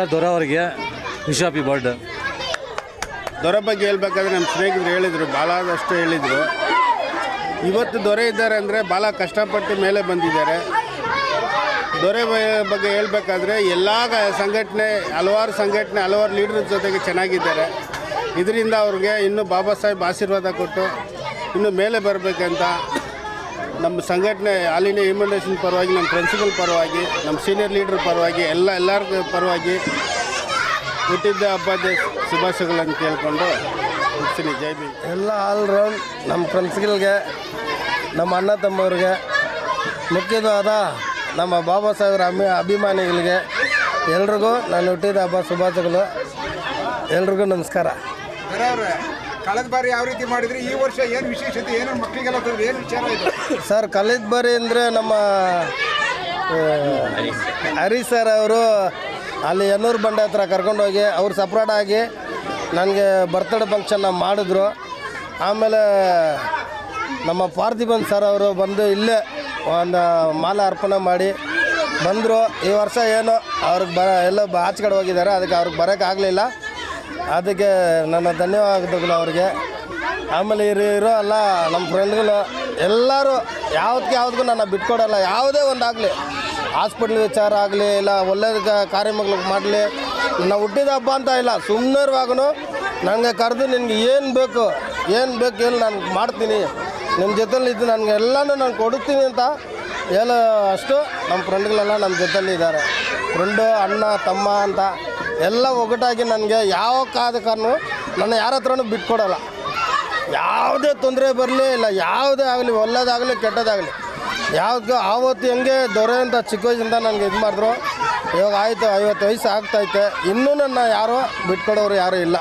R ದೊರೆ ಅವರಿಗೆ. Wish happy bird ದೊರ ಬಗ್ಗೆ ಹೇಳ್ಬೇಕಾದ್ರೆ ನಮ್ಮ ಸ್ನೇಹಿತರು ಹೇಳಿದರು ಭಾಳದಷ್ಟು ಹೇಳಿದರು. ಇವತ್ತು ದೊರೆ ಇದ್ದಾರೆ ಅಂದರೆ ಭಾಳ ಕಷ್ಟಪಟ್ಟು ಮೇಲೆ ಬಂದಿದ್ದಾರೆ. ದೊರೆ ಬಗ್ಗೆ ಹೇಳಬೇಕಾದ್ರೆ ಎಲ್ಲ ಸಂಘಟನೆ, ಹಲವಾರು ಸಂಘಟನೆ, ಹಲವಾರು ಲೀಡರ್ ಜೊತೆಗೆ ಚೆನ್ನಾಗಿದ್ದಾರೆ. ಇದರಿಂದ ಅವ್ರಿಗೆ ಇನ್ನೂ ಬಾಬಾ ಸಾಹೇಬ್ ಆಶೀರ್ವಾದ ಕೊಟ್ಟು ಇನ್ನು ಮೇಲೆ ಬರಬೇಕಂತ ನಮ್ಮ ಸಂಘಟನೆ ಆಲ್ ಇಂಡಿಯಾ ಹ್ಯೂಮನ್ ಪರವಾಗಿ ನಮ್ಮ ಪ್ರಿನ್ಸಿಪಲ್ ಪರವಾಗಿ ನಮ್ಮ ಸೀನಿಯರ್ ಲೀಡರ್ ಪರವಾಗಿ ಎಲ್ಲ ಎಲ್ಲರ ಪರವಾಗಿ ಹುಟ್ಟಿದ್ದ ಹಬ್ಬದ ಶುಭಾಶಯಗಳನ್ನು ಕೇಳಿಕೊಂಡು ಮುಗಿಸ್ತೀನಿ. ಜೈ ಬಿ ಎಲ್ಲ ಆಲ್ರೌಂಡ್ ನಮ್ಮ ಫ್ರೆಂಡ್ಸ್ಗಳಿಗೆ ನಮ್ಮ ಅಣ್ಣ ತಮ್ಮವ್ರಿಗೆ ಮುಖ್ಯವಾದ ನಮ್ಮ ಬಾಬಾ ಸಾಹೇಬ್ರ ಅಭಿ ಅಭಿಮಾನಿಗಳಿಗೆ ಎಲ್ರಿಗೂ ನಾನು ಹುಟ್ಟಿದ ಹಬ್ಬ ಶುಭಾಶಯಗಳು. ಎಲ್ರಿಗೂ ನಮಸ್ಕಾರ. ಕಳೆದ ಬಾರಿ ಯಾವ ರೀತಿ ಮಾಡಿದ್ರಿ? ಈ ವರ್ಷ ಏನು ವಿಶೇಷತೆ? ಏನು ಮಕ್ಕಳಿಗೆಲ್ಲ ಏನು ವಿಚಾರ ಸರ್ ಕಲಿದ ಬಾರಿ ಅಂದರೆ ನಮ್ಮ ಹರೀಶ್ ಹರಿ ಸರ್ ಅವರು ಅಲ್ಲಿ ಎನ್ನೂರು ಬಂಡೆ ಹತ್ರ ಕರ್ಕೊಂಡೋಗಿ ಅವ್ರು ಸಪ್ರೇಟ್ ಆಗಿ ನನಗೆ ಬರ್ತ್ಡೇ ಫಂಕ್ಷನ್ನ ಮಾಡಿದ್ರು. ಆಮೇಲೆ ನಮ್ಮ ಪಾರ್ಥಿಬನ್ ಸರ್ ಅವರು ಬಂದು ಇಲ್ಲೇ ಒಂದು ಮಾಲೆ ಅರ್ಪಣೆ ಮಾಡಿ ಬಂದರು. ಈ ವರ್ಷ ಏನು, ಅವ್ರಿಗೆ ಬರ ಎಲ್ಲ ಆಚೆ ಕಡೆ ಹೋಗಿದ್ದಾರೆ, ಅದಕ್ಕೆ ಅವ್ರಿಗೆ ಬರೋಕ್ಕಾಗಲಿಲ್ಲ. ಅದಕ್ಕೆ ನನ್ನ ಧನ್ಯವಾದಗಳು ಅವ್ರಿಗೆ. ಆಮೇಲೆ ಇರೋ ಇರೋ ಎಲ್ಲ ನಮ್ಮ ಫ್ರೆಂಡ್ಗಳು ಎಲ್ಲರೂ ಯಾವ್ದಕ್ಕೆ ಯಾವ್ದಕ್ಕೂ ನನ್ನ ಬಿಟ್ಕೊಡಲ್ಲ. ಯಾವುದೇ ಒಂದಾಗಲಿ. ಹಾಸ್ಪಿಟ್ಲ್ ವಿಚಾರ ಆಗಲಿ, ಇಲ್ಲ ಒಳ್ಳೇದು ಕಾರ್ಯಕ್ರಮಗಳು ಮಾಡಲಿ. ನಾವು ಹುಟ್ಟಿದ ಹಬ್ಬ ಅಂತ ಇಲ್ಲ ಸುಮ್ಮನೆರುವಾಗೂ ನನಗೆ ಕರೆದು ನಿನಗೆ ಏನು ಬೇಕು ಏನು ಬೇಕು ಏನು ನಾನು ಮಾಡ್ತೀನಿ. ನಿಮ್ಮ ಜೊತೆಲಿ ಇದ್ದು ನನಗೆ ಎಲ್ಲನೂ ನಾನು ಕೊಡುತ್ತೀನಿ ಅಂತ ಹೇಳೋ ಅಷ್ಟು ನಮ್ಮ ಫ್ರೆಂಡ್ಗಳೆಲ್ಲ ನಮ್ಮ ಜೊತೆಲಿ ಇದ್ದಾರೆ. ಫ್ರೆಂಡು ಅಣ್ಣ, ತಮ್ಮ ಅಂತ ಎಲ್ಲ ಒಗಟಾಗಿ ನನಗೆ ಯಾವ ಕಾದ ಕಾರಣ ನನ್ನ ಯಾರ ಹತ್ರನೂ ಬಿಟ್ಕೊಡಲ್ಲ. ಯಾವುದೇ ತೊಂದರೆ ಬರಲಿ ಇಲ್ಲ, ಯಾವುದೇ ಆಗಲಿ, ಒಳ್ಳೇದಾಗಲಿ, ಕೆಟ್ಟದಾಗಲಿ, ಯಾವ್ದು ಆವತ್ತು ಹೆಂಗೆ ದೊರೆ ಅಂತ ಚಿಕ್ಕ ವಯಸ್ಸಿಂದ ನನಗೆ ಇದು ಮಾಡಿದ್ರು, ಇವಾಗ ಆಯಿತು, ಐವತ್ತು ವಯಸ್ಸು ಆಗ್ತೈತೆ. ಇನ್ನೂ ನನ್ನ ಯಾರೋ ಬಿಟ್ಕೊಡೋರು ಯಾರೂ ಇಲ್ಲ.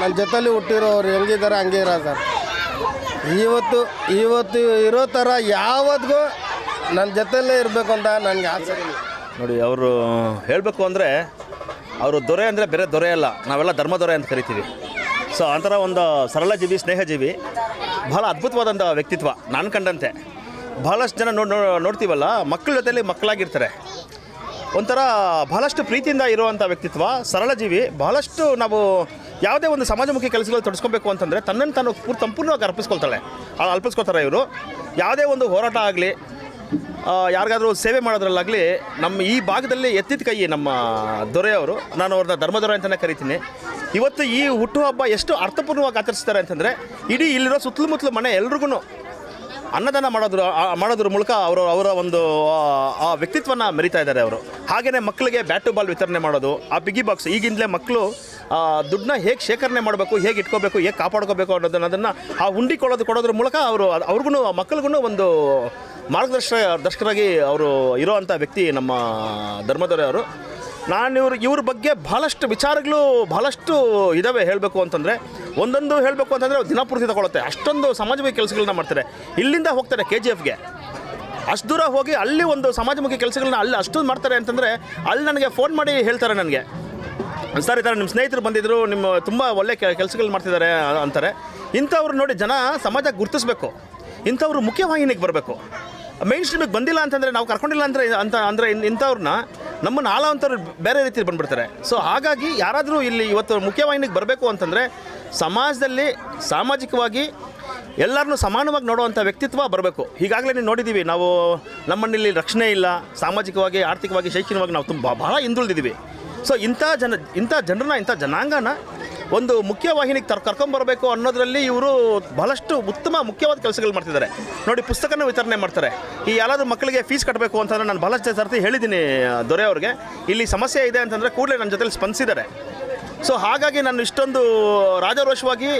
ನನ್ನ ಜೊತೆಲಿ ಹುಟ್ಟಿರೋರು ಹೆಂಗಿದ್ದಾರೆ, ಹಂಗೆ ಇರೋ ಸರ್. ಇವತ್ತು ಇವತ್ತು ಇರೋ ಥರ ಯಾವತ್ತಿಗೂ ನನ್ನ ಜೊತೆಯಲ್ಲೇ ಇರಬೇಕು ಅಂತ ನನಗೆ ಆಸೆ. ನೋಡಿ, ಅವರು ಹೇಳಬೇಕು ಅಂದರೆ ಅವರು ದೊರೆ ಅಂದರೆ ಬೇರೆ ದೊರೆ ಅಲ್ಲ, ನಾವೆಲ್ಲ ಧರ್ಮ ದೊರೆ ಅಂತ ಕರಿತೀವಿ. ಸೊ ಆ ಥರ ಒಂದು ಸರಳ ಜೀವಿ ಸ್ನೇಹಜೀವಿ, ಬಹಳ ಅದ್ಭುತವಾದಂಥ ವ್ಯಕ್ತಿತ್ವ, ನಾನು ಕಂಡಂತೆ. ಬಹಳಷ್ಟು ಜನ ನೋಡಿ ನೋಡ್ತೀವಲ್ಲ, ಮಕ್ಕಳ ಜೊತೆಯಲ್ಲಿ ಮಕ್ಕಳಾಗಿರ್ತಾರೆ. ಒಂಥರ ಬಹಳಷ್ಟು ಪ್ರೀತಿಯಿಂದ ಇರುವಂಥ ವ್ಯಕ್ತಿತ್ವ ಸರಳ ಜೀವಿ ಬಹಳಷ್ಟು ನಾವು ಯಾವುದೇ ಒಂದು ಸಮಾಜಮುಖಿ ಕೆಲಸಗಳು ತೊಡಸ್ಕೊಬೇಕು ಅಂತಂದರೆ ತನ್ನನ್ನು ತಾನು ಪೂರ್, ಸಂಪೂರ್ಣವಾಗಿ ಅರ್ಪಿಸ್ಕೊಳ್ತಾಳೆ. ಅರ್ಪಿಸ್ಕೊಳ್ತಾರೆ ಇವರು. ಯಾವುದೇ ಒಂದು ಹೋರಾಟ ಆಗಲಿ ಯಾರಿಗಾದರೂ ಸೇವೆ ಮಾಡೋದ್ರಲ್ಲಾಗಲಿ ನಮ್ಮ ಈ ಭಾಗದಲ್ಲಿ ಎತ್ತಿದ ಕೈ ನಮ್ಮ ದೊರೆಯವರು. ನಾನು ಅವ್ರನ್ನ ಧರ್ಮದೊರೆ ಅಂತಲೇ ಕರಿತೀನಿ. ಇವತ್ತು ಈ ಹುಟ್ಟುಹಬ್ಬ ಎಷ್ಟು ಅರ್ಥಪೂರ್ಣವಾಗಿ ಆಚರಿಸ್ತಾರೆ ಅಂತಂದರೆ, ಇಡೀ ಇಲ್ಲಿರೋ ಸುತ್ತಲುಮುತ್ತಲು ಮನೆ ಎಲ್ರಿಗೂ ಅನ್ನದಾನ ಮಾಡೋದ್ರ ಮಾಡೋದ್ರ ಮೂಲಕ ಅವರು, ಅವರ ಒಂದು, ಆ- ವ್ಯಕ್ತಿತ್ವನ ಮೆರಿತಾ ಇದ್ದಾರೆ ಅವರು. ಹಾಗೆಯೇ ಮಕ್ಕಳಿಗೆ ಬ್ಯಾಟು ಬಾಲ್ ವಿತರಣೆ ಮಾಡೋದು, ಆ ಬಿಗಿ ಬಾಕ್ಸ್, ಈಗಿಂದಲೇ ಮಕ್ಕಳು ದುಡ್ಡನ್ನ ಹೇಗೆ ಶೇಖರಣೆ ಮಾಡಬೇಕು, ಹೇಗೆ ಇಟ್ಕೋಬೇಕು, ಹೇಗೆ ಕಾಪಾಡ್ಕೋಬೇಕು ಅನ್ನೋದನ್ನು, ಅದನ್ನು ಆ ಹುಂಡಿ ಕೊಡೋದು ಕೊಡೋದ್ರ ಮೂಲಕ ಅವರು ಅವ್ರಿಗೂ ಮಕ್ಕಳಿಗೂ ಒಂದು ಮಾರ್ಗದರ್ಶ ದರ್ಶಕರಾಗಿ ಅವರು ಇರೋವಂಥ ವ್ಯಕ್ತಿ ನಮ್ಮ ಧರ್ಮದೊರೆ ಅವರು. ನಾನು ಇವ್ರ ಇವ್ರ ಬಗ್ಗೆ ಭಾಳಷ್ಟು ವಿಚಾರಗಳು ಭಾಳಷ್ಟು ಇದ್ದಾವೆ ಹೇಳಬೇಕು ಅಂತಂದರೆ, ಒಂದೊಂದು ಹೇಳಬೇಕು ಅಂತಂದರೆ ದಿನಪೂರ್ತಿ ತಗೊಳುತ್ತೆ. ಅಷ್ಟೊಂದು ಸಮಾಜಮುಖಿ ಕೆಲಸಗಳನ್ನ ಮಾಡ್ತಾರೆ. ಇಲ್ಲಿಂದ ಹೋಗ್ತಾರೆ ಕೆ ಜಿ ಎಫ್ಗೆ ಅಷ್ಟು ದೂರ ಹೋಗಿ ಅಲ್ಲಿ ಒಂದು ಸಮಾಜಮುಖಿ ಕೆಲಸಗಳನ್ನ ಅಲ್ಲಿ ಅಷ್ಟೊಂದು ಮಾಡ್ತಾರೆ ಅಂತಂದರೆ ಅಲ್ಲಿ ನನಗೆ ಫೋನ್ ಮಾಡಿ ಹೇಳ್ತಾರೆ ನನಗೆ. ಸರ್ ಈ ಥರ ನಿಮ್ಮ ಸ್ನೇಹಿತರು ಬಂದಿದ್ದರು ನಿಮ್ಮ ತುಂಬ ಒಳ್ಳೆ ಕೆಲಸಗಳು ಮಾಡ್ತಿದ್ದಾರೆ ಅಂತಾರೆ. ಇಂಥವ್ರು ನೋಡಿ ಜನ ಸಮಾಜ ಗುರುತಿಸ್ಬೇಕು. ಇಂಥವ್ರು ಮುಖ್ಯವಾಹಿನಿಗೆ ಬರಬೇಕು. ಮೈನ್ ಸ್ಟ್ರೀಮಿಗೆ ಬಂದಿಲ್ಲ ಅಂತಂದರೆ ನಾವು ಕರ್ಕೊಂಡಿಲ್ಲ ಅಂದರೆ ಅಂತ ಅಂದರೆ ಇಂಥವ್ರನ್ನ ನಮ್ಮನ್ನು ಆಳವಂಥವ್ರು ಬೇರೆ ರೀತಿಯಲ್ಲಿ ಬಂದುಬಿಡ್ತಾರೆ. ಸೊ ಹಾಗಾಗಿ ಯಾರಾದರೂ ಇಲ್ಲಿ ಇವತ್ತು ಮುಖ್ಯವಾಹಿನಿಗೆ ಬರಬೇಕು ಅಂತಂದರೆ ಸಮಾಜದಲ್ಲಿ ಸಾಮಾಜಿಕವಾಗಿ ಎಲ್ಲರನ್ನೂ ಸಮಾನವಾಗಿ ನೋಡುವಂಥ ವ್ಯಕ್ತಿತ್ವ ಬರಬೇಕು. ಈಗಾಗಲೇ ನೀವು ನೋಡಿದ್ದೀವಿ ನಾವು ನಮ್ಮನ್ನಿಲ್ಲಿ ರಕ್ಷಣೆ ಇಲ್ಲ, ಸಾಮಾಜಿಕವಾಗಿ, ಆರ್ಥಿಕವಾಗಿ, ಶೈಕ್ಷಣಿಕವಾಗಿ ನಾವು ತುಂಬ ಬಹಳ ಹಿಂದುಳಿದಿದ್ದೀವಿ ಸೊ ಇಂಥ ಜನ ಇಂಥ ಜನರನ್ನ, ಇಂಥ ಜನಾಂಗನ ಒಂದು ಮುಖ್ಯವಾಹಿನಿಗೆ ತರ್, ಕರ್ಕೊಂಬರಬೇಕು ಅನ್ನೋದರಲ್ಲಿ ಇವರು ಬಹಳಷ್ಟು ಉತ್ತಮ ಮುಖ್ಯವಾದ ಕೆಲಸಗಳು ಮಾಡ್ತಿದ್ದಾರೆ. ನೋಡಿ, ಪುಸ್ತಕನ ವಿತರಣೆ ಮಾಡ್ತಾರೆ. ಈ ಯಾರಾದರೂ ಮಕ್ಕಳಿಗೆ ಫೀಸ್ ಕಟ್ಟಬೇಕು ಅಂತಂದರೆ ನಾನು ಬಹಳಷ್ಟು ಸರ್ತಿ ಹೇಳಿದ್ದೀನಿ ದೊರೆ ಅವ್ರಿಗೆ. ಇಲ್ಲಿ ಸಮಸ್ಯೆ ಇದೆ ಅಂತಂದರೆ ಕೂಡಲೇ ನನ್ನ ಜೊತೆಲಿ ಸ್ಪಂದಿಸಿದ್ದಾರೆ. ಸೊ, ಹಾಗಾಗಿ ನಾನು ಇಷ್ಟೊಂದು ರಾಜಾರೋಷವಾಗಿ,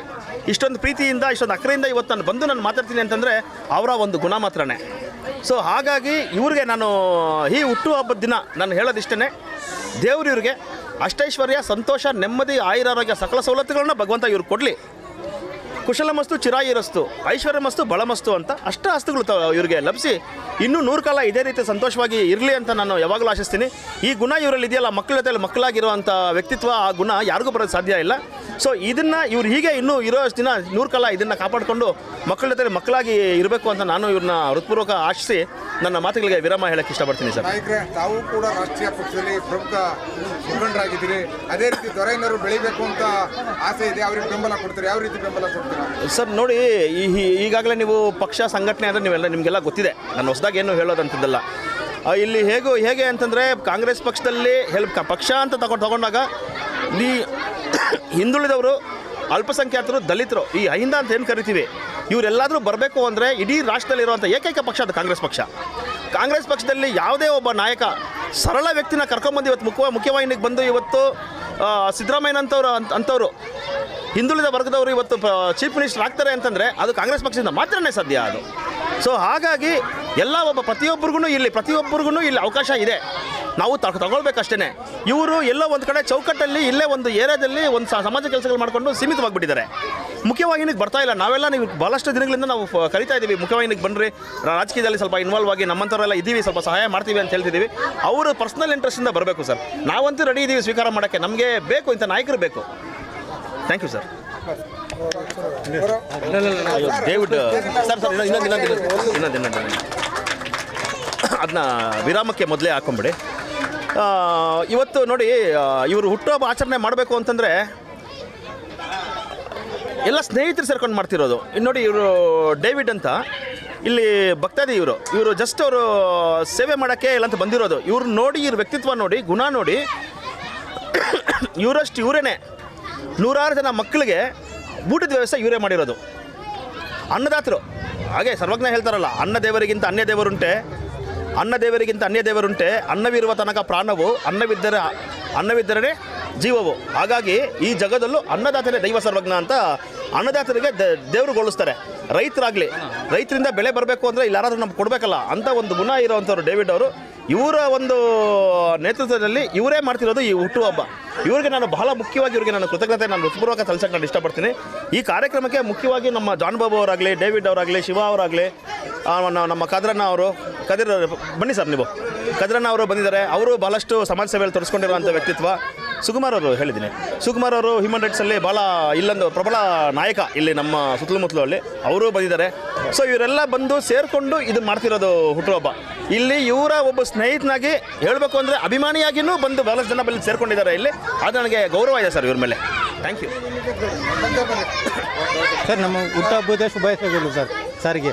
ಇಷ್ಟೊಂದು ಪ್ರೀತಿಯಿಂದ, ಇಷ್ಟೊಂದು ಅಕ್ಕರೆಯಿಂದ ಇವತ್ತು ನಾನು ಬಂದು ನಾನು ಮಾತಾಡ್ತೀನಿ ಅಂತಂದರೆ ಅವರ ಒಂದು ಗುಣ ಮಾತ್ರನೇ. ಸೊ, ಹಾಗಾಗಿ ಇವ್ರಿಗೆ ನಾನು ಈ ಹುಟ್ಟುಹಬ್ಬದ ದಿನ ನಾನು ಹೇಳೋದಿಷ್ಟೇ ದೇವ್ರು ಇವ್ರಿಗೆ ಅಷ್ಟೈಶ್ವರ್ಯ ಸಂತೋಷ ನೆಮ್ಮದಿ ಆಯುರಾರೋಗ್ಯ ಸಕಲ ಸವಲತ್ತುಗಳನ್ನ ಭಗವಂತ ಇವ್ರು ಕೊಡಲಿ. ಕುಶಲಮಸ್ತು ಚಿರಾಯಿರಸ್ತು ಐಶ್ವರ್ಯಮಸ್ತು ಬಳಮಸ್ತು ಅಂತ ಅಷ್ಟ ಆಸ್ತುಗಳು ಇವರಿಗೆ ಲಭಿಸಿ ಇನ್ನೂ ನೂರು ಕಾಲ ಇದೇ ರೀತಿ ಸಂತೋಷವಾಗಿ ಇರಲಿ ಅಂತ ನಾನು ಯಾವಾಗಲೂ ಆಶಿಸ್ತೀನಿ. ಈ ಗುಣ ಇವರಲ್ಲಿ ಇದೆಯಲ್ಲ, ಮಕ್ಕಳ ಜೊತೆಯಲ್ಲಿ ಮಕ್ಕಳಾಗಿರುವಂಥ ವ್ಯಕ್ತಿತ್ವ, ಆ ಗುಣ ಯಾರಿಗೂ ಬರೋದು ಸಾಧ್ಯ ಇಲ್ಲ. ಸೊ ಇದನ್ನು ಇವ್ರು ಹೀಗೆ ಇನ್ನೂ ಇರೋ ದಿನ ನೂರು ಕಾಲ ಇದನ್ನು ಕಾಪಾಡಿಕೊಂಡು ಮಕ್ಕಳ ಜೊತೆ ಮಕ್ಕಳಾಗಿ ಇರಬೇಕು ಅಂತ ನಾನು ಇವ್ರನ್ನ ಹೃತ್ಪೂರ್ವಕ ಆಶಿಸಿ ನನ್ನ ಮಾತುಗಳಿಗೆ ವಿರಾಮ ಹೇಳಕ್ಕೆ ಇಷ್ಟಪಡ್ತೀನಿ ಸರ್. ತಾವು ಕೂಡ ರಾಷ್ಟ್ರೀಯ ಪಕ್ಷದಲ್ಲಿ ಪ್ರಮುಖ ಮುಖಂಡರಾಗಿದ್ದೀರಿ. ಅದೇ ರೀತಿ ದೊರೆಯನ್ನರು ಬೆಳಿಬೇಕು ಅಂತ ಆಸೆ ಇದೆ. ಅವ್ರಿಗೆ ಬೆಂಬಲ ಕೊಡ್ತಾರೆ. ಯಾವ ರೀತಿ ಬೆಂಬಲ ಕೊಡ್ತೀರಾ? ಸರ್, ನೋಡಿ, ಈ ಈಗಾಗಲೇ ನೀವು ಪಕ್ಷ, ಸಂಘಟನೆ ಅಂದರೆ ನೀವೆಲ್ಲ ನಿಮಗೆಲ್ಲ ಗೊತ್ತಿದೆ. ನಾನು ಹೊಸದಾಗಿ ಏನು ಹೇಳೋದಂಥದ್ದಲ್ಲ ಇಲ್ಲಿ ಹೇಗೂ, ಹೇಗೆ ಅಂತಂದರೆ ಕಾಂಗ್ರೆಸ್ ಪಕ್ಷದಲ್ಲಿ ಹೆಲ್ಪ್ ಪಕ್ಷ ಅಂತ ತಗೊಂಡು ತಗೊಂಡಾಗ ಈ ಹಿಂದುಳಿದವರು, ಅಲ್ಪಸಂಖ್ಯಾತರು, ದಲಿತರು, ಈ ಅಹಿಂದ ಅಂತ ಏನು ಕರಿತೀವಿ? ಇವರೆಲ್ಲಾದರೂ ಬರಬೇಕು ಅಂದರೆ ಇಡೀ ರಾಷ್ಟ್ರದಲ್ಲಿರುವಂಥ ಏಕೈಕ ಪಕ್ಷ ಅದು ಕಾಂಗ್ರೆಸ್ ಪಕ್ಷ. ಕಾಂಗ್ರೆಸ್ ಪಕ್ಷದಲ್ಲಿ ಯಾವುದೇ ಒಬ್ಬ ನಾಯಕ ಸರಳ ವ್ಯಕ್ತಿನ ಕರ್ಕೊಂಬಂದು ಇವತ್ತು ಮುಖ್ಯ ಮುಖ್ಯವಾಹಿನಿಗೆ ಬಂದು ಇವತ್ತು ಸಿದ್ದರಾಮಯ್ಯನಂಥವ್ರು ಅಂತ ಅಂಥವ್ರು ಹಿಂದುಳಿದ ವರ್ಗದವರು ಇವತ್ತು ಚೀಫ್ ಮಿನಿಸ್ಟರ್ ಆಗ್ತಾರೆ ಅಂತಂದರೆ ಅದು ಕಾಂಗ್ರೆಸ್ ಪಕ್ಷದಿಂದ ಮಾತ್ರನೇ ಸಾಧ್ಯ ಅದು. ಸೊ ಹಾಗಾಗಿ ಎಲ್ಲ ಒಬ್ಬ ಪ್ರತಿಯೊಬ್ಬರಿಗೂ ಇಲ್ಲಿ ಪ್ರತಿಯೊಬ್ಬರಿಗೂ ಇಲ್ಲಿ ಅವಕಾಶ ಇದೆ. ನಾವು ತಗ ತಗೊಳ್ಬೇಕಷ್ಟೇ ಇವರು ಎಲ್ಲೋ ಒಂದು ಕಡೆ ಚೌಕಟ್ಟಲ್ಲಿ, ಇಲ್ಲೇ ಒಂದು ಏರಿಯಾದಲ್ಲಿ ಒಂದು ಸಮಾಜ ಕೆಲಸಗಳು ಮಾಡಿಕೊಂಡು ಸೀಮಿತವಾಗಿಬಿಟ್ಟಿದ್ದಾರೆ. ಮುಖ್ಯವಾಹಿನಿಗೆ ಬರ್ತಾ ಇಲ್ಲ. ನಾವೆಲ್ಲ ನೀವು ಭಾಳಷ್ಟು ದಿನಗಳಿಂದ ನಾವು ಕರಿತಾ ಇದ್ದೀವಿ. ಮುಖ್ಯವಾಹಿನಿಗೆ ಬನ್ನಿರಿ ರಾಜಕೀಯದಲ್ಲಿ ಸ್ವಲ್ಪ ಇನ್ವಾಲ್ವ್ ಆಗಿ ನಮ್ಮಂಥವರೆಲ್ಲ ಇದ್ದೀವಿ. ಸ್ವಲ್ಪ ಸಹಾಯ ಮಾಡ್ತೀವಿ ಅಂತ ಹೇಳ್ತಿದ್ದೀವಿ. ಅವರು ಪರ್ಸ್ನಲ್ ಇಂಟ್ರೆಸ್ಟಿಂದ ಬರಬೇಕು ಸರ್. ನಾವಂತೂ ರೆಡಿ ಇದ್ದೀವಿ ಸ್ವೀಕಾರ ಮಾಡೋಕ್ಕೆ. ನಮಗೆ ಬೇಕು, ಇಂಥ ನಾಯಕರು ಬೇಕು. Thank you sir David sir sir, ಇನ್ನೊಂದು ಇನ್ನೊಂದು ಇನ್ನೊಂದು ಇನ್ನೊಂದು ಅದನ್ನ ವಿರಾಮಕ್ಕೆ ಮೊದಲೇ ಹಾಕೊಂಬಿಡಿ. ಇವತ್ತು ನೋಡಿ ಇವರು ಹುಟ್ಟುಹಬ್ಬ ಆಚರಣೆ ಮಾಡಬೇಕು ಅಂತಂದರೆ ಎಲ್ಲ ಸ್ನೇಹಿತರು ಸೇರ್ಕೊಂಡು ಮಾಡ್ತಿರೋದು. ಇನ್ನು ನೋಡಿ ಇವರು ಡೇವಿಡ್ ಅಂತ. ಇಲ್ಲಿ ಭಕ್ತಾದಿ ಇವರು. ಇವರು ಜಸ್ಟ್ ಅವರು ಸೇವೆ ಮಾಡೋಕ್ಕೆ ಇಲ್ಲ ಅಂತ ಬಂದಿರೋದು. ಇವ್ರು ನೋಡಿ, ಇವ್ರ ವ್ಯಕ್ತಿತ್ವ ನೋಡಿ, ಗುಣ ನೋಡಿ, ಇವರಷ್ಟು ಇವರೇನೆ. ನೂರಾರು ಜನ ಮಕ್ಕಳಿಗೆ ಊಟದ ವ್ಯವಸ್ಥೆ ಇವರೇ ಮಾಡಿರೋದು. ಅನ್ನದಾತರು. ಹಾಗೆ ಸರ್ವಜ್ಞ ಹೇಳ್ತಾರಲ್ಲ, ಅನ್ನ ದೇವರಿಗಿಂತ ಅನ್ಯ ದೇವರುಂಟೆ, ಅನ್ನ ದೇವರಿಗಿಂತ ಅನ್ಯ ದೇವರುಂಟೆ, ಅನ್ನವಿರುವ ತನಕ ಪ್ರಾಣವು, ಅನ್ನವಿದ್ದರೆ ಅನ್ನವಿದ್ದರೆ ಜೀವವು. ಹಾಗಾಗಿ ಈ ಜಗದಲ್ಲೂ ಅನ್ನದಾತನೇ ದೈವ ಸರ್ವಜ್ಞ ಅಂತ ಅನ್ನದಾತರಿಗೆ ದೇವರುಗೊಳಿಸ್ತಾರೆ. ರೈತರಾಗಲಿ, ರೈತರಿಂದ ಬೆಳೆ ಬರಬೇಕು ಅಂದರೆ ಇಲ್ಲಿ ಯಾರಾದರೂ ನಮ್ಗೆ ಕೊಡಬೇಕಲ್ಲ ಅಂತ ಒಂದು ಗುಣ ಇರೋವಂಥವ್ರು ಡೇವಿಡ್ ಅವರು. ಇವರ ಒಂದು ನೇತೃತ್ವದಲ್ಲಿ ಇವರೇ ಮಾಡ್ತಿರೋದು ಈ ಹುಟ್ಟುಹಬ್ಬ ಇವರಿಗೆ ನಾನು ಬಹಳ ಮುಖ್ಯವಾಗಿ ಇವರಿಗೆ ನಾನು ಕೃತಜ್ಞತೆ, ನಾನು ಹೃತ್ಪೂರ್ವಕ ಸಲ್ಲಿಸಕ್ಕೆ ನಾನು ಇಷ್ಟಪಡ್ತೀನಿ. ಈ ಕಾರ್ಯಕ್ರಮಕ್ಕೆ ಮುಖ್ಯವಾಗಿ ನಮ್ಮ ಜಾನ್ ಬಾಬು ಅವರಾಗಲಿ, ಡೇವಿಡ್ ಅವರಾಗಲಿ, ಶಿವ ಅವರಾಗಲಿ ನಮ್ಮ ಕದ್ರಣ್ಣ ಅವರು, ಕದಿರ, ಬನ್ನಿ ಸರ್ ನೀವು. ಕದ್ರಣ್ಣ ಅವರು ಬಂದಿದ್ದಾರೆ. ಅವರು ಬಹಳಷ್ಟು ಸಮಾಜ ಸೇವೆಯಲ್ಲಿ ತೊಡಸ್ಕೊಂಡಿರುವಂಥ ವ್ಯಕ್ತಿತ್ವ. ಸುಕುಮಾರ್ ಅವರು ಹೇಳಿದ್ದೀನಿ. ಸುಕುಮಾರ್ ಅವರು ಹ್ಯೂಮನ್ ರೈಟ್ಸಲ್ಲಿ ಭಾಳ ಇಲ್ಲೊಂದು ಪ್ರಬಲ ನಾಯಕ ಇಲ್ಲಿ ನಮ್ಮ ಸುತ್ತಲಮುತ್ತಲು ಅಲ್ಲಿ. ಅವರು ಬಂದಿದ್ದಾರೆ. ಸೊ ಇವರೆಲ್ಲ ಬಂದು ಸೇರಿಕೊಂಡು ಇದು ಮಾಡ್ತಿರೋದು ಹುಟ್ಟುಹಬ್ಬ. ಇಲ್ಲಿ ಇವರ ಒಬ್ಬ ಸ್ನೇಹಿತನಾಗಿ ಹೇಳಬೇಕು ಅಂದರೆ ಅಭಿಮಾನಿಯಾಗಿಯೂ ಬಂದು ಬಹಳಷ್ಟು ಜನ ಬಂದು ಸೇರಿಕೊಂಡಿದ್ದಾರೆ ಇಲ್ಲಿ. ಅದು ನನಗೆ ಗೌರವ ಇದೆ ಸರ್ ಇವ್ರ ಮೇಲೆ. ಥ್ಯಾಂಕ್ ಯು ಸರ್, ನಮ್ಮ ಹುಟ್ಟಹಬ್ಬದ ಶುಭಾಶಯಗಳು ಸರ್, ಸರ್ಗೆ.